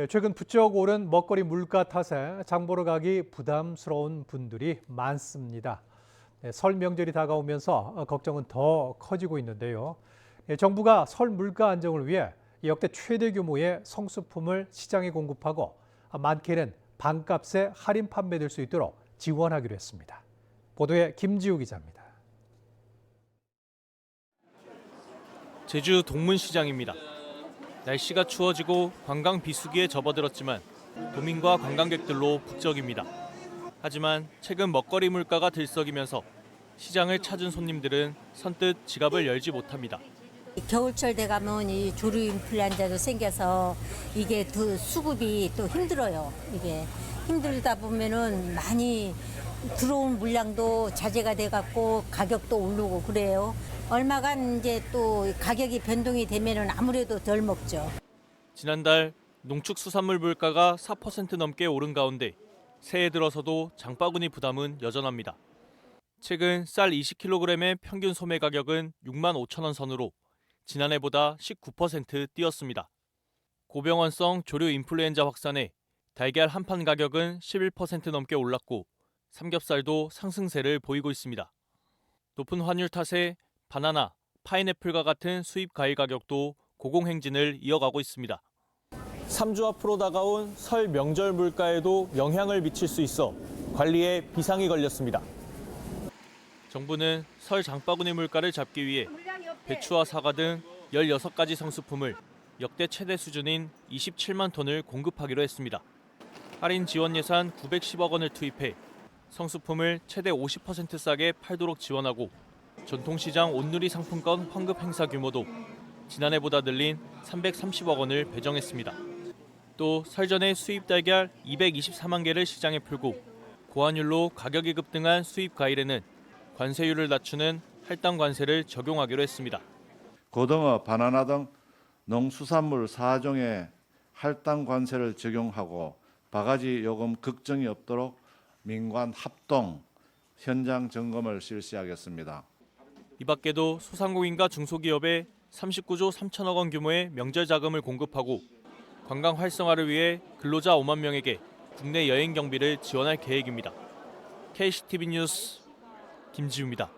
예, 최근 부쩍 오른 먹거리 물가 탓에 장 보러 가기 부담스러운 분들이 많습니다. 네, 설 명절이 다가오면서 어, 걱정은 더 커지고 있는데요. 예, 정부가 설 물가 안정을 위해 역대 최대 규모의 성수품을 시장에 공급하고 아, 많게는 반값에 할인 판매될 수 있도록 지원하기로 했습니다. 보도에 김지우 기자입니다. 제주 동문시장입니다. 날씨가 추워지고 관광 비수기에 접어들었지만 도민과 관광객들로 북적입니다. 하지만 최근 먹거리 물가가 들썩이면서 시장을 찾은 손님들은 선뜻 지갑을 열지 못합니다. 겨울철 돼가면 이 조류 인플루엔자도 생겨서 이게 두 수급이 또 힘들어요. 이게 힘들다 보면은 많이 들어온 물량도 자제가 돼갖고 가격도 오르고 그래요. 얼마간 이제 또 가격이 변동이 되면은 아무래도 덜 먹죠. 지난달 농축수산물 물가가 4% 넘게 오른 가운데 새해 들어서도 장바구니 부담은 여전합니다. 최근 쌀 20kg의 평균 소매 가격은 6만 5천 원 선으로 지난해보다 19% 뛰었습니다. 고병원성 조류 인플루엔자 확산에 달걀 한 판 가격은 11% 넘게 올랐고 삼겹살도 상승세를 보이고 있습니다. 높은 환율 탓에 바나나, 파인애플과 같은 수입 과일 가격도 고공행진을 이어가고 있습니다. 3주 앞으로 다가온 설 명절 물가에도 영향을 미칠 수 있어 관리에 비상이 걸렸습니다. 정부는 설 장바구니 물가를 잡기 위해 배추와 사과 등 16가지 성수품을 역대 최대 수준인 27만 톤을 공급하기로 했습니다. 할인 지원 예산 910억 원을 투입해 성수품을 최대 50% 싸게 팔도록 지원하고 전통시장 온누리 상품권 환급 행사 규모도 지난해보다 늘린 330억 원을 배정했습니다. 또 설전에 수입 달걀 224만 개를 시장에 풀고 고환율로 가격이 급등한 수입 과일에는 관세율을 낮추는 할당 관세를 적용하기로 했습니다. 고등어, 바나나 등 농수산물 4종에 할당 관세를 적용하고 바가지 요금 걱정이 없도록 민관 합동 현장 점검을 실시하겠습니다. 이 밖에도 소상공인과 중소기업에 39조 3천억 원 규모의 명절 자금을 공급하고 관광 활성화를 위해 근로자 5만 명에게 국내 여행 경비를 지원할 계획입니다. KCTV 뉴스 김지우입니다.